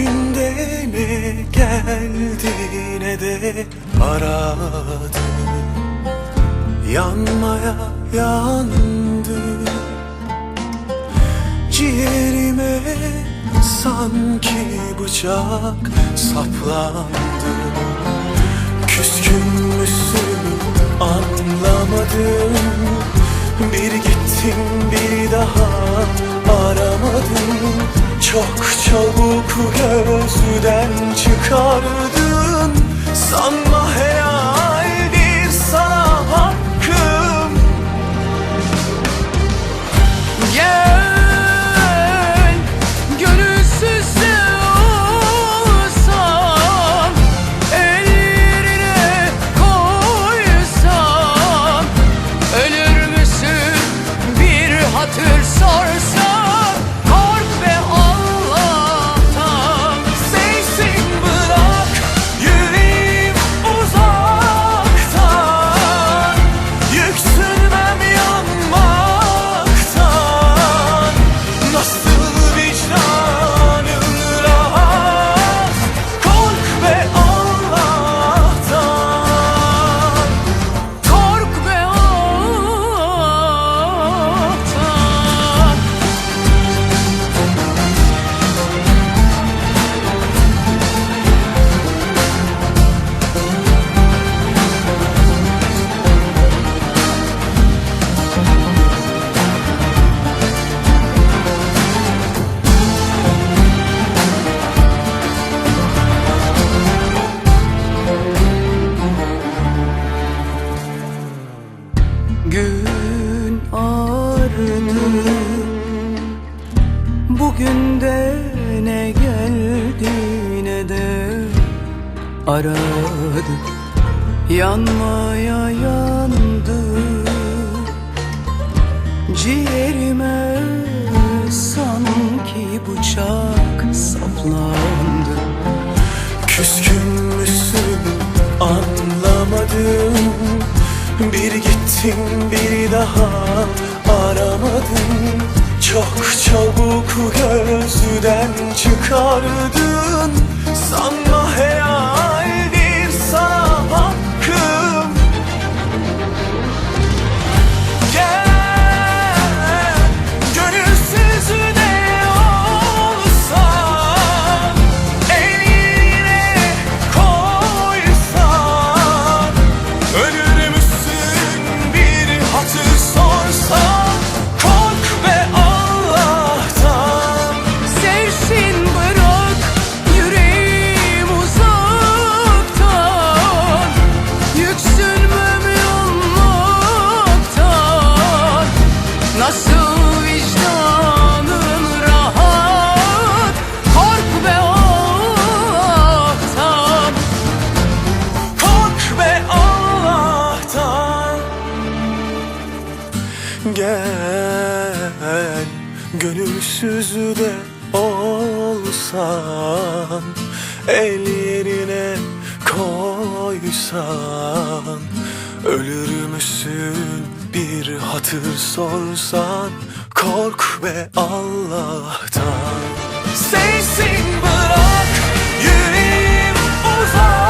Peşimde ne geldi ne de aradı. Yanmaya yandı. Ciğerime sanki bıçak saplandı. Küskün müsün anlamadım. Bir gittin bir daha çok çabuk gözden çıkardın. Sanma helaldir ağrıdı Bugün de ne geldi ne de aradı. Yanmaya yandı. Ciğerime sanki bıçak saplandı. Küskün müsün anlamadım. Bir gittin bir daha aramadın Çok çabuk gözden çıkardın. Sanma Gel gönülsüz de olsan El yerine koysan Ölür müsün bir hatır sorsan Kork ve Allah'tan. Sensin bırak yüreğim uzak.